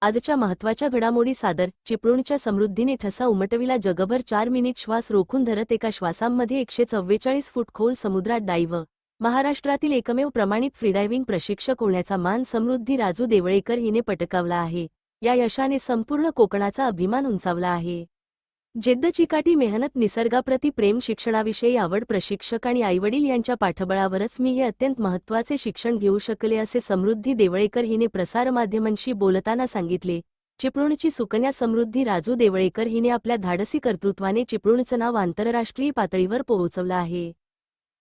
आजच्या महत्त्वाच्या घडामोडी सादर चिपळूणच्या समृद्धीने ठसा उमटविला जगभर चार मिनिट श्वास रोखून धरत एका श्वासांमध्ये एकशे चव्वेचाळीस फूट खोल समुद्रात डायव्ह महाराष्ट्रातील एकमेव प्रमाणित फ्रीडायव्हिंग प्रशिक्षक होण्याचा मान समृद्धी राजू देवळेकर हिने पटकावला आहे. या यशाने संपूर्ण कोकणाचा अभिमान उंचावला आहे. जिद्द चिकाटी मेहनत निसर्गाप्रती प्रेम शिक्षणाविषयी आवड प्रशिक्षक आणि आईवडील यांच्या पाठबळावरच मी हे अत्यंत महत्त्वाचे शिक्षण घेऊ शकले असे समृद्धी देवळेकर हिने प्रसारमाध्यमांशी बोलताना सांगितले. चिपळूणची सुकन्या समृद्धी राजू देवळेकर हिने आपल्या धाडसी कर्तृत्वाने चिपळूणचं नाव आंतरराष्ट्रीय पातळीवर पोहोचवलं आहे.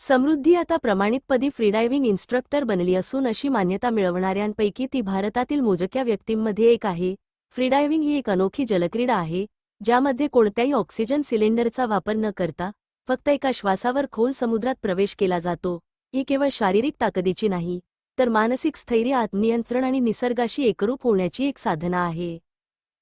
समृद्धी आता प्रमाणितपदी फ्रीडायव्हिंग इन्स्ट्रक्टर बनली असून अशी मान्यता मिळवणाऱ्यांपैकी ती भारतातील मोजक्या व्यक्तींमध्ये एक आहे. फ्रीडायव्हिंग ही एक अनोखी जलक्रीडा आहे. ज्यामध्ये कोणत्याही ऑक्सिजन सिलेंडरचा वापर न करता फक्त एका श्वासावर खोल समुद्रात प्रवेश केला जातो. ही केवळ शारीरिक ताकदीची नाही तर मानसिक स्थैर्य आत्मनियंत्रण आणि निसर्गाशी एकरूप होण्याची एक साधना आहे.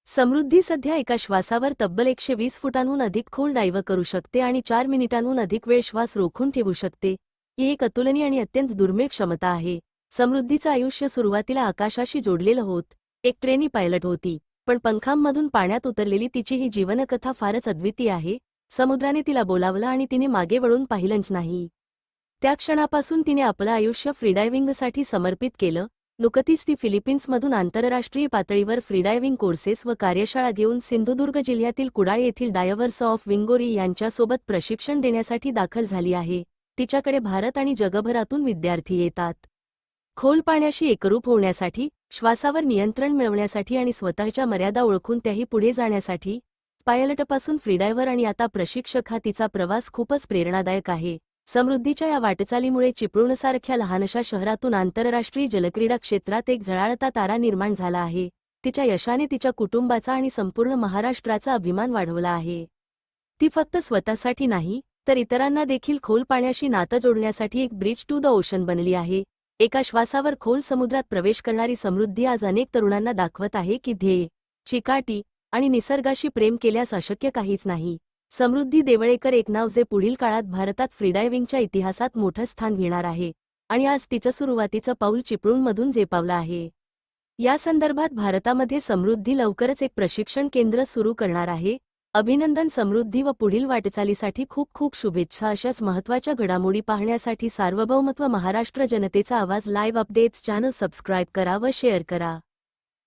समृद्धी सध्या एका श्वासावर तब्बल एकशे वीस फुटांहून अधिक खोल डायव्ह करू शकते आणि चार मिनिटांहून अधिक वेळ श्वास रोखून ठेवू शकते. ही एक अतुलनीय आणि अत्यंत दुर्मिळ क्षमता आहे. समृद्धीचं आयुष्य सुरुवातीला आकाशाशी जोडलेलं होत. एक ट्रेनी पायलट होती. पण पंखांमधून पाण्यात उतरलेली तिची ही जीवनकथा फारच अद्वितीय आहे. समुद्राने तिला बोलावलं आणि तिने मागे वळून पाहिलंच नाही. त्या क्षणापासून तिने आपलं आयुष्य फ्रीडायव्हिंगसाठी समर्पित केलं. नुकतीच ती फिलिपिन्समधून आंतरराष्ट्रीय पातळीवर फ्रीडायव्हिंग कोर्सेस व कार्यशाळा घेऊन सिंधुदुर्ग जिल्ह्यातील कुडाळ येथील डायव्हर्स ऑफ विंगोरी यांच्यासोबत प्रशिक्षण देण्यासाठी दाखल झाली आहे. तिच्याकडे भारत आणि जगभरातून विद्यार्थी येतात. खोल पाण्याशी एकरूप होण्यासाठी श्वासावर नियंत्रण मिळवण्यासाठी आणि स्वतःच्या मर्यादा ओळखून त्याही पुढे जाण्यासाठी पायलटपासून फ्रीडायव्हर आणि आता प्रशिक्षक हा तिचा प्रवास खूपच प्रेरणादायक आहे. समृद्धीच्या या वाटचालीमुळे चिपळूणसारख्या लहानशा शहरातून आंतरराष्ट्रीय जलक्रीडा क्षेत्रात एक झळाळता तारा निर्माण झाला आहे. तिच्या यशाने तिच्या कुटुंबाचा आणि संपूर्ण महाराष्ट्राचा अभिमान वाढवला आहे. ती फक्त स्वतःसाठी नाही तर इतरांना देखील खोल पाण्याशी नातं जोडण्यासाठी एक ब्रिज टू द ओशन बनली आहे. एका श्वासावर खोल समुद्रात प्रवेश करणारी समृद्धी आज अनेक तरुणांना दाखवत आहे की ध्येय चिकाटी आणि निसर्गाशी प्रेम केल्यास अशक्य काहीच नाही. समृद्धी देवळेकर एक नाव जे पुढील काळात भारतात फ्रीडायव्हिंगच्या इतिहासात मोठं स्थान घेणार आहे आणि आज तिचं सुरुवातीचं पाऊल चिपळूणमधून झेपावलं आहे. या संदर्भात भारतामध्ये समृद्धी लवकरच एक प्रशिक्षण केंद्र सुरू करणार आहे अभिनंदन समृद्धी व पुढील वाटचालीसाठी खूप खूप शुभेच्छा अशाच महत्त्वाच्या घडामोडी पाहण्यासाठी सार्वभौमत्व महाराष्ट्र जनतेचा आवाज लाईव्ह अपडेट्स चॅनल सबस्क्राईब करा व शेअर करा.